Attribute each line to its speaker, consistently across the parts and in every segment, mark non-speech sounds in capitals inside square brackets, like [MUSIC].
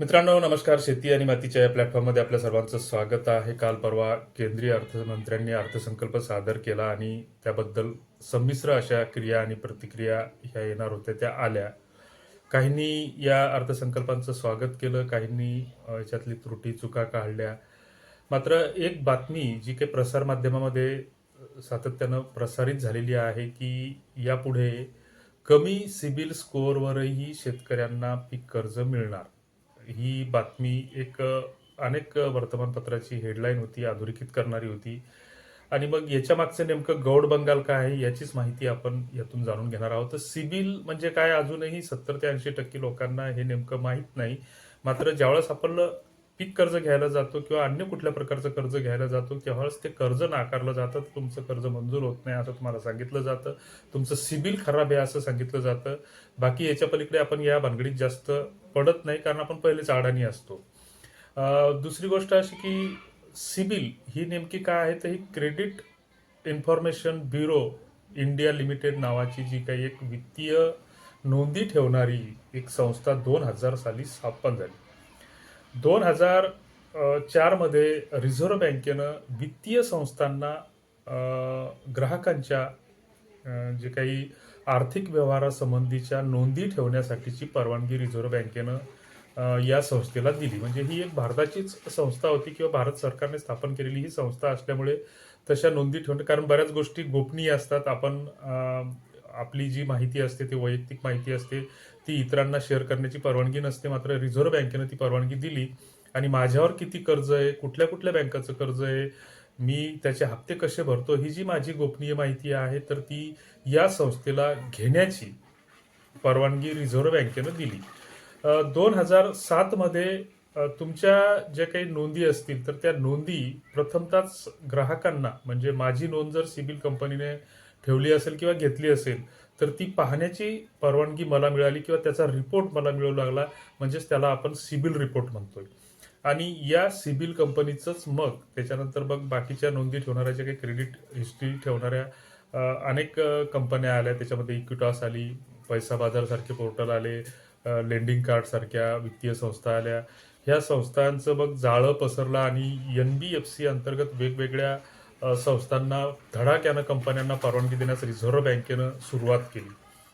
Speaker 1: मित्रांनो नमस्कार. शेती आणि मातीच्या या प्लॅटफॉर्ममध्ये आपल्या सर्वांचं स्वागत आहे. काल परवा केंद्रीय अर्थमंत्र्यांनी अर्थसंकल्प सादर केला आणि त्याबद्दल संमिश्र अशा क्रिया आणि प्रतिक्रिया ह्या येणार होत्या त्या आल्या. काहींनी या अर्थसंकल्पांचं स्वागत केलं काहींनी याच्यातली त्रुटी चुका काढल्या. मात्र एक बातमी जी काही प्रसारमाध्यमामध्ये सातत्यानं प्रसारित झालेली आहे की यापुढे कमी सिबिल स्कोअरवरही शेतकऱ्यांना पीक कर्ज मिळणार. ही बातमी एक अनेक वर्तमानपत्राची हेडलाईन होती अधोरेखित करणारी होती. आणि मग याच्या मागचं नेमकं गौड बंगाल काय आहे याचीच माहिती आपण यातून जाणून घेणार आहोत. तर सिबिल म्हणजे काय? अजूनही सत्तर ते ऐंशी टक्के लोकांना हे नेमकं माहीत नाही. मात्र ज्यावेळेस आपण पीक कर्ज घ्यायला जातो किंवा अन्य कुठल्या प्रकारचं कर्ज घ्यायला जातो त्यावेळेस ते कर्ज नाकारलं जातं. तुमचं कर्ज मंजूर होत नाही असं तुम्हाला सांगितलं जातं. तुमचं सिबिल खराब आहे असं सांगितलं जातं. बाकी याच्या पलीकडे आपण या भानगडीत जास्त पडत नाही कारण आपण पहिलेच अडाणी असतो. दुसरी गोष्ट अशी की सिबिल ही नेमकी काय आहे तर ही credit information bureau India limited नावाची जी काही एक वित्तीय नोंदी ठेवणारी एक संस्था दोन हजार साली स्थापन झाली. दोन हजार चारमध्ये रिझर्व्ह बँकेनं वित्तीय संस्थांना ग्राहकांच्या जे काही आर्थिक व्यवहारासंबंधीच्या नोंदी ठेवण्यासाठीची परवानगी रिझर्व्ह बँकेनं या संस्थेला दिली. म्हणजे ही एक भारताचीच संस्था होती किंवा भारत सरकारने स्थापन केलेली ही संस्था असल्यामुळे तशा नोंदी ठेवणे कारण बऱ्याच गोष्टी गोपनीय असतात. आपण आपली जी माहिती असते ती वैयक्तिक माहिती असते ती इतरांना शेअर करण्याची परवानगी नसते मात्र रिझर्व्ह बँकेनं ती परवानगी दिली. आणि माझ्यावर किती कर्ज आहे कुठल्या कुठल्या बँकाचं कर्ज आहे मी त्याचे हप्ते कसे भरतो ही जी माझी गोपनीय माहिती आहे तर ती या संस्थेला घेण्याची परवानगी रिझर्व्ह बँकेनं दिली. दोन हजार सातमध्ये तुमच्या ज्या काही नोंदी असतील तर त्या नोंदी प्रथमतःच ग्राहकांना म्हणजे माझी नोंद जर सिबिल कंपनीने ठेवली असेल किंवा घेतली असेल तर ती पाहण्याची परवानगी मला मिळाली किंवा त्याचा रिपोर्ट मला मिळू लागला म्हणजेच त्याला आपण सिबिल रिपोर्ट म्हणतोय. आणि या सिबिल कंपनीचंच मग त्याच्यानंतर मग बाकीच्या नोंदी ठेवणाऱ्या ज्या काही क्रेडिट हिस्ट्री ठेवणाऱ्या अनेक कंपन्या आल्या. त्याच्यामध्ये इक्विटॉस आली पैसा बाजारसारखे पोर्टल आले लेंडिंग कार्डसारख्या वित्तीय संस्था आल्या. ह्या संस्थांचं मग जाळं पसरलं आणि एन बी एफ सी अंतर्गत वेगवेगळ्या संस्थांना धडाक्यानं कंपन्यांना परवानगी देण्यास रिझर्व्ह बँकेनं सुरुवात केली.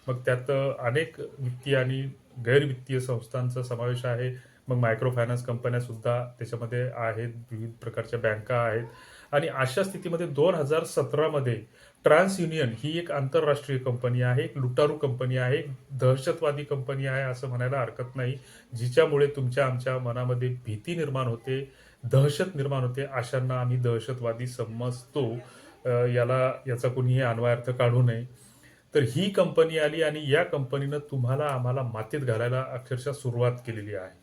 Speaker 1: मग त्यात अनेक वित्तीय आणि गैरवित्तीय संस्थांचा समावेश आहे. मग मायक्रो फायनान्स कंपन्या सुद्धा त्याच्यामध्ये आहेत विविध प्रकारच्या बँका आहेत. आणि अशा स्थितीमध्ये दोन हजार सतरामध्ये ट्रान्स युनियन ही एक आंतरराष्ट्रीय कंपनी आहे एक लुटारू कंपनी आहे एक दहशतवादी कंपनी आहे असं म्हणायला हरकत नाही जिच्यामुळे तुमच्या आमच्या मनामध्ये भीती निर्माण होते दहशत निर्माण होते अशांना आम्ही दहशतवादी समजतो. याला याचा कुणीही अन्वयार्थ काढू नये. तर ही कंपनी आली आणि या कंपनीनं तुम्हाला आम्हाला मातीत घालायला अक्षरशः सुरुवात केलेली आहे.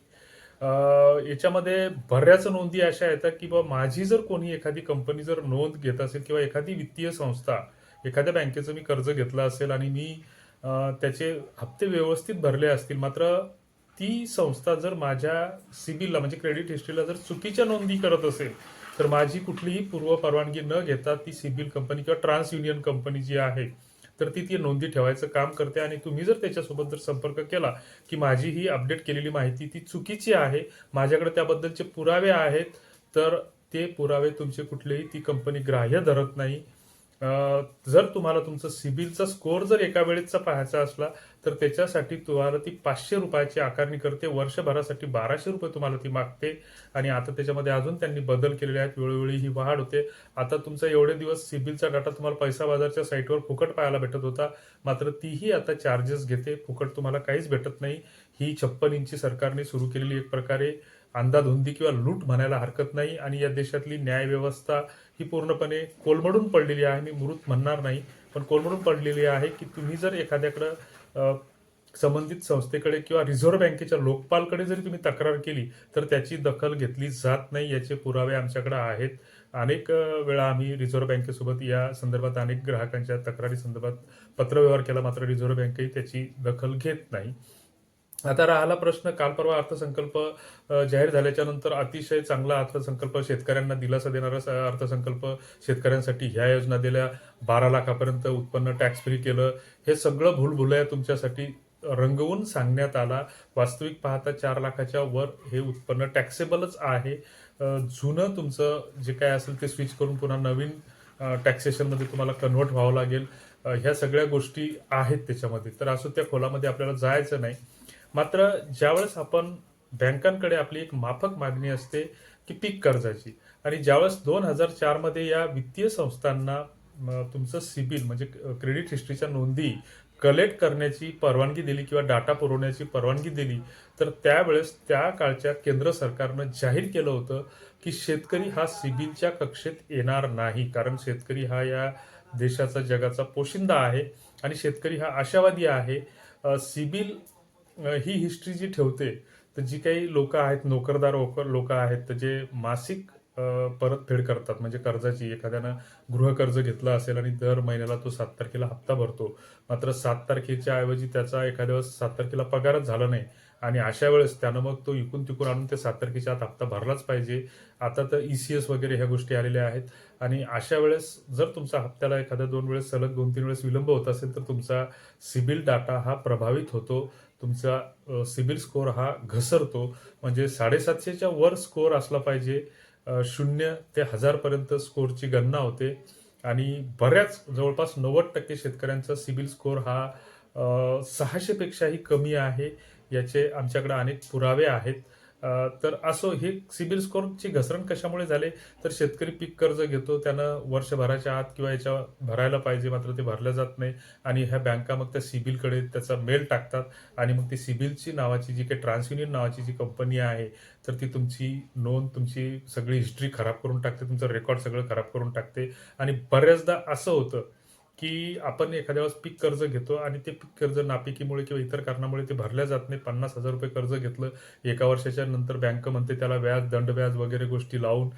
Speaker 1: याच्यामध्ये बऱ्याच नोंदी अशा येतात की बा माझी जर कोणी एखादी कंपनी जर नोंद घेत असेल किंवा एखादी वित्तीय संस्था एखाद्या बँकेचं मी कर्ज घेतलं असेल आणि मी त्याचे हप्ते व्यवस्थित भरले असतील मात्र ती संस्था जर माझ्या सिबिलला म्हणजे क्रेडिट हिस्ट्रीला जर चुकीच्या नोंदी करत असेल तर माझी कुठलीही पूर्व परवानगी न घेता ती सिबिल कंपनी किंवा ट्रान्स युनियन कंपनी जी आहे तर ती ती नोंदी ठेवायचं काम करते आणि तुम्ही जर त्याच्यासोबत जर संपर्क केला की माझी ही अपडेट केलेली माहिती ती चुकीची आहे माझ्याकडे त्याबद्दलचे पुरावे आहेत तर ते पुरावे तुमचे कुठलेही ती कंपनी ग्राह्य धरत नाही. जर तुम्हाला तुमचं सिबिलचा स्कोअर जर एका वेळेचा पाहायचा असला तर त्याच्यासाठी तुम्हाला ती पाचशे रुपयाची आकारणी करते. वर्षभरासाठी बाराशे रुपये तुम्हाला ती मागते. आणि आता त्याच्यामध्ये अजून त्यांनी बदल केलेले आहेत. वेळोवेळी ही वाढ होते. आता तुमचा एवढे दिवस सिबिलचा डाटा तुम्हाला पैसा बाजारच्या साईटवर फुकट पाहायला भेटत होता. मात्र तीही आता चार्जेस घेते. फुकट तुम्हाला काहीच भेटत नाही. ही छप्पन इंची सरकारने सुरू केलेली एक प्रकारे अंदाधुंदी किंवा लूट म्हणायला हरकत नाही. आणि या देशातली न्याय व्यवस्था ही पूर्णपणे कोलमडून पडलेली आहे. मी मृत म्हणणार नाही पण कोलमडून पडलेली आहे की तुम्ही जर एखाद्याकडं संबंधित संस्थेकडे किंवा रिझर्व्ह बँकेच्या लोकपालकडे जरी तुम्ही तक्रार केली तर त्याची दखल घेतली जात नाही याचे पुरावे आमच्याकडे आहेत. अनेक वेळा आम्ही रिझर्व्ह बँकेसोबत या संदर्भात अनेक ग्राहकांच्या तक्रारी संदर्भात पत्रव्यवहार केला मात्र रिझर्व्ह बँकही त्याची दखल घेत नाही. आता राहिला प्रश्न काल परवा अर्थसंकल्प जाहीर झाल्याच्यानंतर अतिशय चांगला अर्थसंकल्प शेतकऱ्यांना दिलासा देणारा स- अर्थसंकल्प शेतकऱ्यांसाठी ह्या योजना दिल्या. बारा लाखापर्यंत उत्पन्न टॅक्स फ्री केलं. हे सगळं भूलभुलया तुमच्यासाठी रंगवून सांगण्यात आला. वास्तविक पाहता चार लाखाच्या वर हे उत्पन्न टॅक्सेबलच आहे. जुनं तुमचं जे काय असेल ते स्विच करून पुन्हा नवीन टॅक्सेशनमध्ये तुम्हाला कन्व्हर्ट व्हावं लागेल. ह्या सगळ्या गोष्टी आहेत त्याच्यामध्ये. तर असो त्या खोलामध्ये आपल्याला जायचं नाही. मात्र ज्यावेळेस आपण बँकांकडे आपली एक माफक मागणी असते की पीक कर्जाची आणि ज्यावेळेस दोन हजार चारमध्ये या वित्तीय संस्थांना तुमचं सिबिल म्हणजे क्रेडिट हिस्ट्रीच्या नोंदी कलेक्ट करण्याची परवानगी दिली किंवा डाटा पुरवण्याची परवानगी दिली तर त्यावेळेस त्या काळच्या केंद्र सरकारनं जाहीर केलं होतं की शेतकरी हा सिबिलच्या कक्षेत येणार नाही कारण शेतकरी हा या देशाचा जगाचा पोशिंदा आहे आणि शेतकरी हा आशावादी आहे. सिबिल ही हिस्ट्री जी ठेवते तर जी काही लोक आहेत नोकरदार लोक आहेत तर जे मासिक परतफेड करतात म्हणजे कर्जाची एखाद्यानं गृहकर्ज घेतलं असेल आणि दर महिन्याला तो सात तारखेला हप्ता भरतो. मात्र सात तारखेच्या ऐवजी त्याचा एखाद्या वेळेस सात तारखेला पगारच झाला नाही. आणि अशा वेळेस त्यानं मग तो इकून तिकून आणून ते सात तारखेच्या आत हप्ता भरलाच पाहिजे. आता तर ई सी एस वगैरे ह्या गोष्टी आलेल्या आहेत. आणि अशा वेळेस जर तुमचा हप्त्याला एखाद्या दोन वेळेस सलग दोन तीन वेळेस विलंब होत असेल तर तुमचा सिबिल डाटा हा प्रभावित होतो. तुमचा सिबिल स्कोअर हा घसरतो. म्हणजे साडेसातशेच्या वर स्कोअर असला पाहिजे. शून्य ते हजारपर्यंत स्कोअरची गणना होते. आणि बऱ्याच जवळपास नव्वद टक्के शेतकऱ्यांचा सिबिल स्कोअर हा सहाशेपेक्षाही कमी आहे. याचे आमच्याकडे अनेक पुरावे आहेत. तर असो हे सिबिल स्कोअरची घसरण कशामुळे झाले? तर शेतकरी पीक कर्ज घेतो त्यानं वर्षभराच्या आत किंवा याच्या भरायला पाहिजे मात्र ते भरलं जात नाही. आणि ह्या बँका मग त्या सिबिलकडे त्याचा मेल टाकतात. आणि मग ती सिबिलची नावाची जी काही ट्रान्सयुनियन नावाची जी कंपनी आहे तर ती तुमची नोंद तुमची सगळी हिस्ट्री खराब करून टाकते तुमचं रेकॉर्ड सगळं खराब करून टाकते. आणि बऱ्याचदा असं होतं की आपण एखाद्या वेळेस पीक कर्ज घेतो आणि ते पीक कर्ज नापिकीमुळे किंवा इतर कारणामुळे ते भरल्या जात नाही पन्नास हजार रुपये कर्ज घेतलं एका वर्षाच्या नंतर बँक म्हणते त्याला व्याज दंड व्याज वगैरे गोष्टी लावून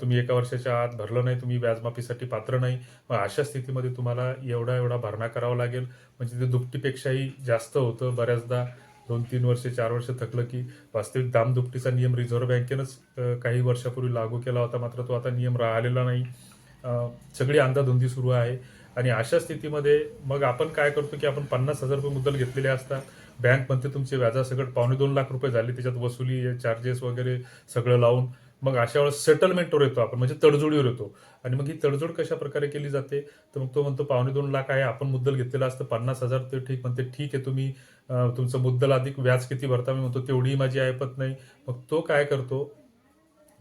Speaker 1: तुम्ही एका वर्षाच्या आत भरलं नाही तुम्ही व्याजमाफीसाठी पात्र नाही. मग अशा स्थितीमध्ये तुम्हाला एवढा एवढा भरणा करावा लागेल. म्हणजे ते दुपटीपेक्षाही जास्त होतं. बऱ्याचदा दोन तीन वर्ष चार वर्ष थकलं की वास्तविक दामदुपटीचा नियम रिझर्व्ह बँकेनंच काही वर्षापूर्वी लागू केला होता. मात्र तो आता नियम राहिलेला नाही. सगळी अंदाधुंदी सुरू आहे. आणि अशा स्थितीमध्ये मग आपण काय करतो की आपण पन्नास हजार रुपये मुद्दल घेतलेले असतात. बँक म्हणते तुमचे व्याजासकट पावणे दोन लाख रुपये झाले त्याच्यात वसुली चार्जेस वगैरे सगळं लावून मग अशा वेळेस सेटलमेंटवर येतो आपण म्हणजे तडजोडीवर येतो. आणि मग ही तडजोड कशा प्रकारे केली जाते? तर मग तो म्हणतो पावणे दोन लाख आहे आपण मुद्दल घेतलेला असतं पन्नास हजार ते ठीक म्हणते ठीक आहे तुम्ही तुमचं मुद्दल अधिक व्याज किती भरता? मी म्हणतो तेवढी माझी ऐपत नाही. मग तो काय करतो?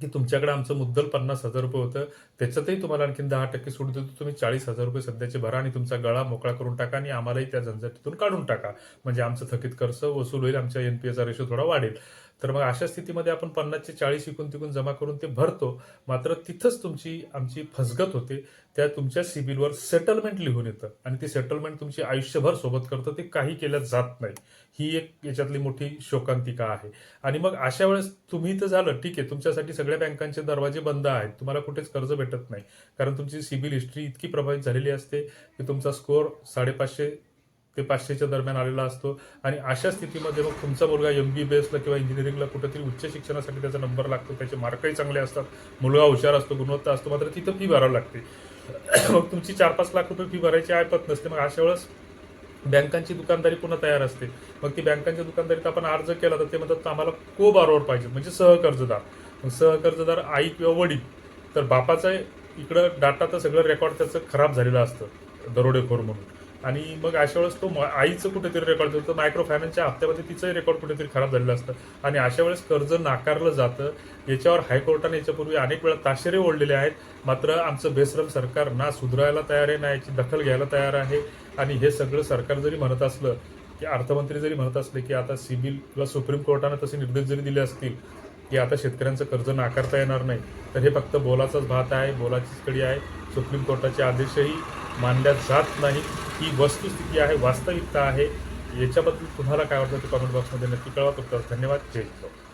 Speaker 1: की तुमच्याकडे आमचं मुद्दल पन्नास हजार रुपये होतं. त्याच्यातही तुम्हाला आणखी दहा टक्के सूट देतो. तुम्ही चाळीस हजार रुपये सध्याचे भरा आणि तुमचा गळा मोकळा करून टाका आणि आम्हालाही त्या झंझटीतून काढून टाका. म्हणजे आमचं थकीत खर्च वसूल होईल आमच्या एनपीएचा रेशो थोडा वाढेल. तर मग अशा स्थितीमध्ये आपण पन्नासचे चाळीस इकून तिकून जमा करून ते भरतो. मात्र तिथंच तुमची आमची फसगत होते. त्या तुमच्या सिबिलवर सेटलमेंट लिहून येतं. आणि ती सेटलमेंट तुमची आयुष्यभर सोबत करतं. ते काही केलं जात नाही. ही एक याच्यातली मोठी शोकांतिका आहे. आणि मग अशा वेळेस तुम्ही तर झालं. ठीक आहे. तुमच्यासाठी सगळ्या बँकांचे दरवाजे बंद आहेत. तुम्हाला कुठेच कर्ज भेटत नाही. कारण तुमची सिबिल हिस्ट्री इतकी प्रभावित झालेली असते की तुमचा स्कोअर साडेपाचशे ते पाचशेच्या दरम्यान आलेला असतो. आणि अशा स्थितीमध्ये मग तुमचा मुलगा एम बी बी एसला किंवा इंजिनिअरिंगला कुठेतरी उच्च शिक्षणासाठी त्याचा नंबर लागतो. त्याचे मार्कही चांगले असतात. मुलगा हुशार असतो गुणवत्ता असतो मात्र तिथं फी भरावी लागते. [COUGHS] मग तुमची चार पाच लाख रुपये फी भरायची ऐपत नसते. मग अशा वेळेस बँकांची दुकानदारी पुन्हा तयार असते. मग ती बँकांच्या दुकानदारीत आपण अर्ज केला तर ते म्हणतात आम्हाला को बारोवर पाहिजे. म्हणजे सहकर्जदार. मग सहकर्जदार आई किंवा वडील. तर बापाचा इकडं डाटा तर सगळं रेकॉर्ड त्याचं खराब झालेलं असतं. दरोडेखोर म्हणून. आणि मग अशा वेळेस तो म- आईचं कुठेतरी रेकॉर्ड होतं मायक्रो फायनान्सच्या हप्त्यामध्ये तिचंही रेकॉर्ड कुठेतरी खराब झालेलं असतं. आणि अशा वेळेस कर्ज नाकारलं जातं. याच्यावर हायकोर्टाने याच्यापूर्वी अनेक वेळा ताशेरे ओढलेले आहेत. मात्र आमचं बेसरम सरकार ना सुधारायला तयार आहे ना याची दखल घ्यायला तयार आहे. आणि हे सगळं सरकार जरी म्हणत असलं की अर्थमंत्री जरी म्हणत असले की आता सिबिल किंवा सुप्रीम कोर्टानं तसे निर्देश जरी दिले असतील की आता शेतकऱ्यांचं कर्ज नाकारता येणार नाही तर हे फक्त बोलाचाच भात आहे बोलाचीच कडी आहे. सुप्रीम कोर्टाचे आदेशही मानल्या जात नाही. ही वस्तुस्थिती आहे वास्तविकता आहे. याच्याबद्दल तुम्हाला काय वाटतं ते कमेंट बॉक्समध्ये नक्की कळवा. तुमचा धन्यवाद. जय हिंद.